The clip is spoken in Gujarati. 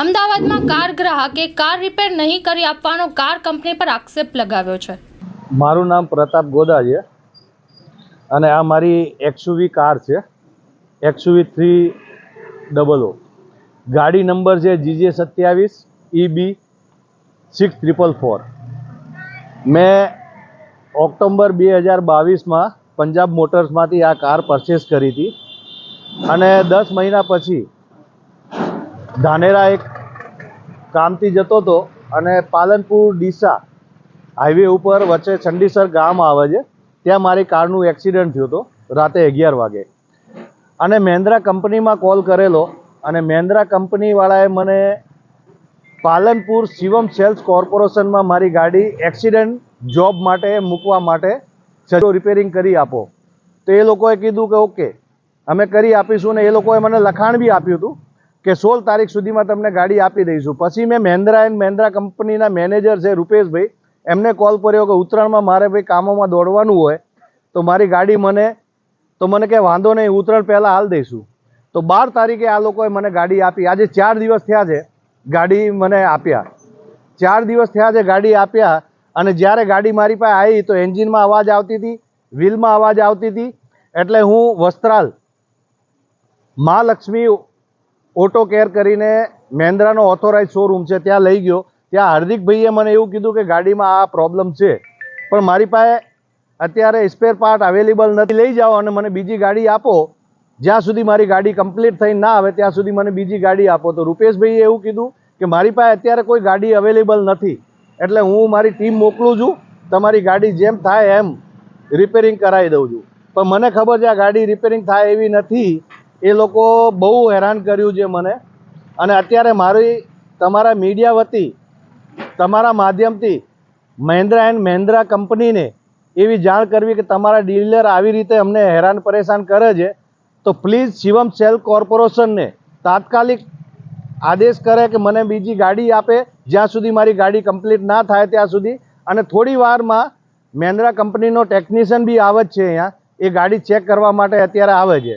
અમદાવાદમાં કાર ગ્રાહકે કાર રિપેર નહીં કરી આપવાનો કાર કંપની પર આક્ષેપ લગાવ્યો છે. મારું નામ પ્રતાપ ગોદા છે અને આ મારી એક્સયુવી કાર છે, એક્સયુવી થ્રી ડબલ ઓ. ગાડી નંબર છે જીજે સત્યાવીસ E B six triple four. મેં ઓક્ટોબર બે હજાર બાવીસમાં પંજાબ મોટર્સમાંથી આ કાર પરચેસ કરી હતી અને દસ મહિના પછી ધાનેરા એક કામથી જતો હતો અને પાલનપુર ડીસા હાઈવે ઉપર વચ્ચે ચંડીસર ગામ આવે છે, ત્યાં મારી કારનું એક્સિડન્ટ થયું હતું રાતે અગિયાર વાગે. અને મહેન્દ્રા કંપનીમાં કોલ કરેલો અને મહેન્દ્રા કંપનીવાળાએ મને પાલનપુર શિવમ સેલ્સ કોર્પોરેશનમાં મારી ગાડી એક્સિડન્ટ જોબ માટે મૂકવા માટે સજો રિપેરિંગ કરી આપો. તો એ લોકોએ કીધું કે ઓકે, અમે કરી આપીશું ને એ લોકોએ મને લખાણ બી આપ્યું હતું. કે સોળ તારીખ સુધીમાં તમને ગાડી આપી દઈશું. પછી મેં મહેન્દ્રા એન્ડ મહેન્દ્રા કંપનીના મેનેજર છે રૂપેશભાઈ, એમને કોલ કર્યો કે ઉત્તરાયણમાં મારે ભાઈ કામોમાં દોડવાનું હોય, તો મારી ગાડી મને, તો મને કે વાંધો નહીં, ઉત્તરાયણ પહેલાં હાલ દઈશું. તો બાર તારીખે આ લોકોએ મને ગાડી આપી. આજે ચાર દિવસ થયા છે ગાડી મને આપ્યા. ચાર દિવસ થયા છે ગાડી આપ્યા અને જ્યારે ગાડી મારી પાસે આવી તો એન્જિનમાં અવાજ આવતી હતી, વ્હીલમાં અવાજ આવતી હતી. એટલે હું વસ્ત્રાલ, મહાલક્ષ્મી ઓટો કેર કરીને મહેન્દ્રાનો ઓથોરાઇઝ શોરૂમ છે, ત્યાં લઈ ગયો. ત્યાં હાર્દિકભાઈએ મને એવું કીધું કે ગાડીમાં આ પ્રોબ્લેમ છે. પણ મારી પાસે અત્યારે સ્પેર પાર્ટ અવેલેબલ નથી. લઈ જાઓ અને મને બીજી ગાડી આપો. જ્યાં સુધી મારી ગાડી કમ્પ્લીટ થઈ ના આવે, ત્યાં સુધી મને બીજી ગાડી આપો. તો રૂપેશભાઈએ એવું કીધું કે મારી પાસે અત્યારે કોઈ ગાડી અવેલેબલ નથી. એટલે હું મારી ટીમ મોકલું છું. તમારી ગાડી જેમ થાય એમ રિપેરિંગ કરાવી દઉં છું. પણ મને ખબર છે આ ગાડી રિપેરિંગ થાય એવી નથી. એ લોકો બહુ હેરાન કર્યું છે મને. અને અત્યારે મારી, તમારા મીડિયા વતી, તમારા માધ્યમથી મહેન્દ્રા એન્ડ મહેન્દ્રા કંપનીને એવી જાણ કરવી કે તમારા ડીલર આવી રીતે અમને હેરાન પરેશાન કરે છે, તો પ્લીઝ શિવમ સેલ કોર્પોરેશનને તાત્કાલિક આદેશ કરે કે મને બીજી ગાડી આપે જ્યાં સુધી મારી ગાડી કમ્પ્લીટ ના થાય ત્યાં સુધી. અને થોડી વારમાં મહેન્દ્રા કંપનીનો ટેકનિશિયન બી આવે જ છે અહીંયા. એ ગાડી ચેક કરવા માટે અત્યારે આવે છે.